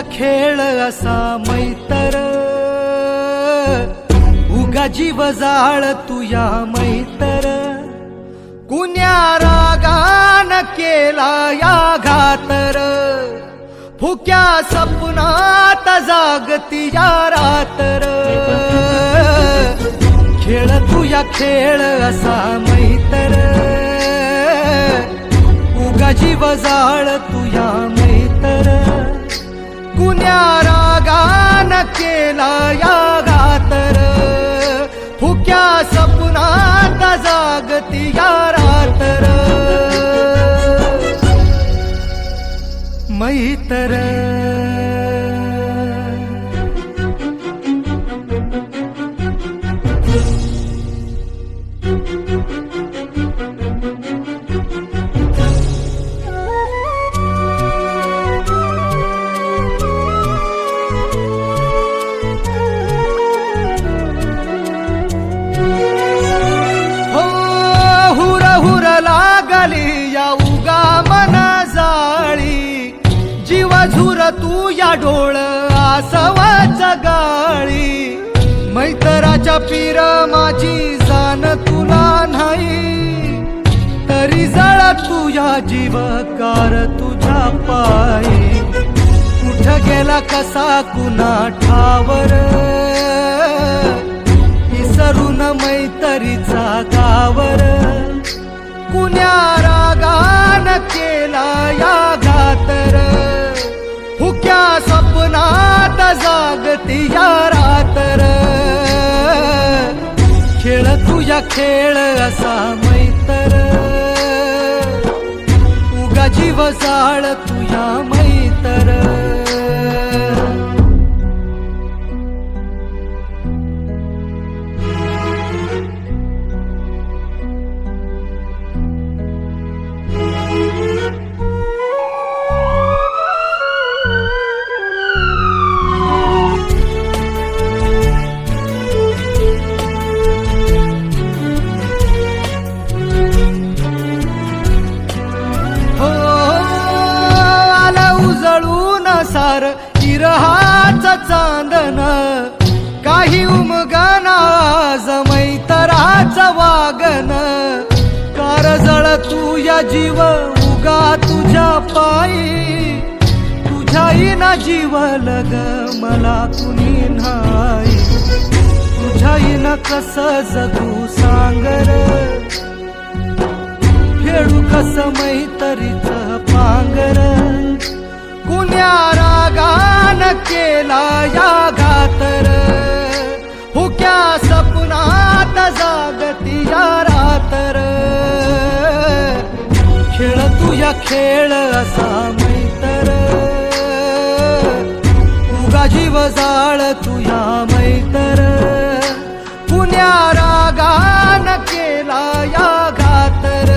खेळ असा मैतर. उगा जीव जाळ तुया मैतर. कुण्या रागान केला या घातर. फुक्या सपनात जागती या रातर. खेळ तुया खेळ असा मैतर. उगा जीव जाळ तुया मैतर केला या गातर फुक्या सपनात जागती या रातर मैतर जीव तू या डोळ आसवाच गाळी. मैतराच्या पीर माझी जाण तुला नाही. तरी जळ तुझ्या जीवकार तुझ्या पायी. कुठ गेला कसा कुणा ठावर जागती या रातर. खेळ तुझ्या खेळ असा मैतर. उगा जीव जाळ तुझ्या मैतर. पार इरहाच चांदन काही उमगना जमैतराच वागन. कारजळ या जीव उगा तुझ्या पायी. तुझ्याही ना जीव लग मला कुणी नाही तुझ्याही ना कस जगू सांगर. खेळू कस मैतरीच पांगर. कुण्या गान केला या घातर हुक्या हो सपनात जागती या रातर. खेळ तुझ्या खेळ असा मैतर. उगा जीव जाळ तुझ्या मैतर. पुण्या रागान केला या घातर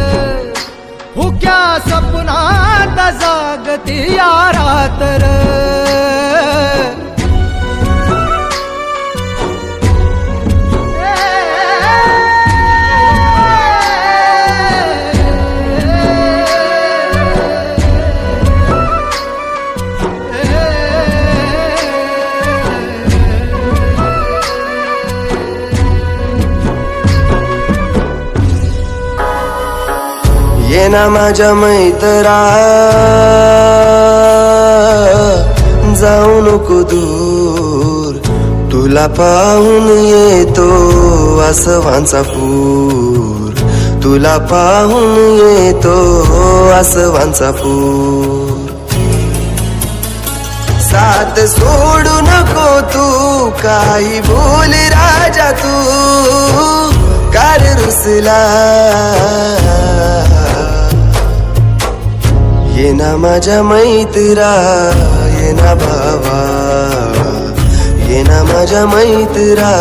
हुक्या हो सपनात जागती या रातर. ये ना माझ्या मैत्रा जाऊ नको दूर. तुला पाहून येतो आसवांचा पूर. तुला पाहून येतो आसवांचा पूर. साथ सोडू नको तू काही बोल राजा तू. असला ये ना माझ्या मैत्रा ये ना भावा ये ना माझ्या मैत्रा.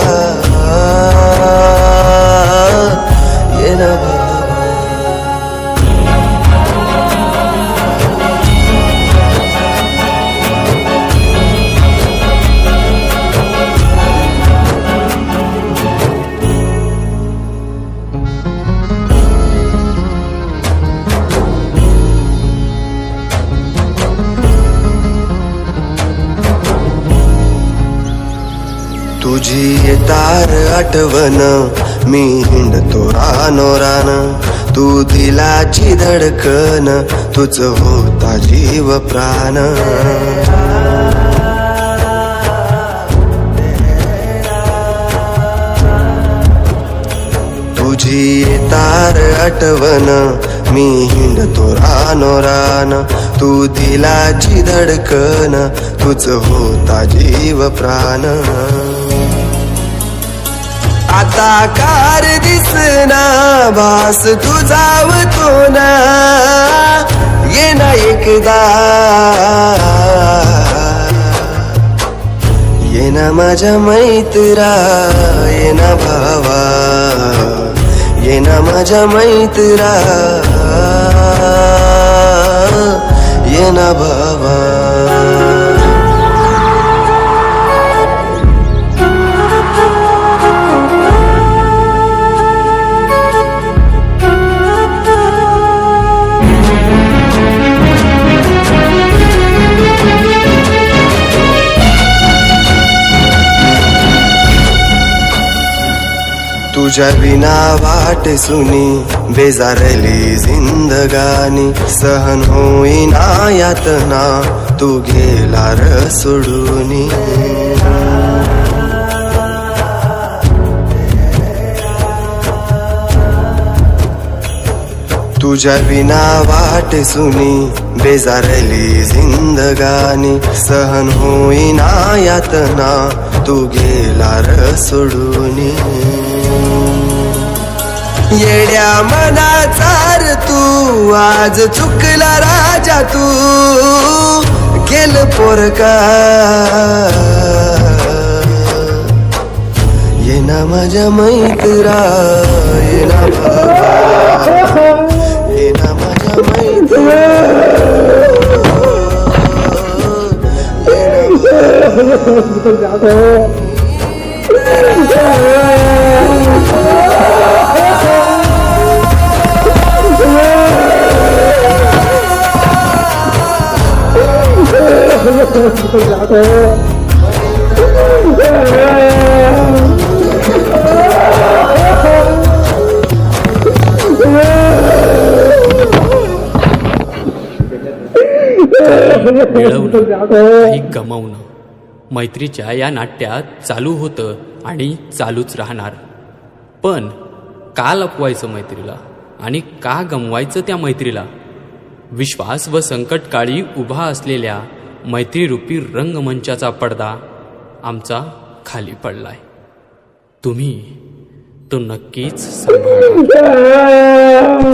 तार आठवण मी हिंडतो रानो रान. तू दिलाची धडकन तुझ होता जीव प्राण. तुझी तार आठवण मी हिंडतो रानो रान. तू दिलाची धडकन तुझ होता जीव प्राण. आता कार दिसना भास तुझावतो ना. ये ना एकदा. ये ना माझ्या मैत्रा ये ना भावा. ये ना माझ्या मैत्रा. ये ना भावा. तुझ्या विना वाट सुनी बेजारली जिंदगानी. सहन होईना यातना तू गेला र सोडूनी. तुझ्या विना वाट सुनी बेजारली जिंदगानी. सहन होईना यातना तू गेला र सोडूनी. येड्या मनाचार तू आज चुकला राजा तू. केल पोरका. ये ना माझ्या मैत्रा ये ना ये ना माझ्या मैत्रा. मिळवणं गमावणं. मैत्रीच्या या नाट्यात चालू होतं आणि चालूच राहणार. पण का लपवायचं मैत्रीला? आणि का गमवायचं त्या मैत्रीला? विश्वास व संकटकाळी उभा असलेल्या मैत्रीरूपी रंगमंचाचा पडदा आमचा खाली पडलाय. तुम्ही तो नक्कीच सांभाळा.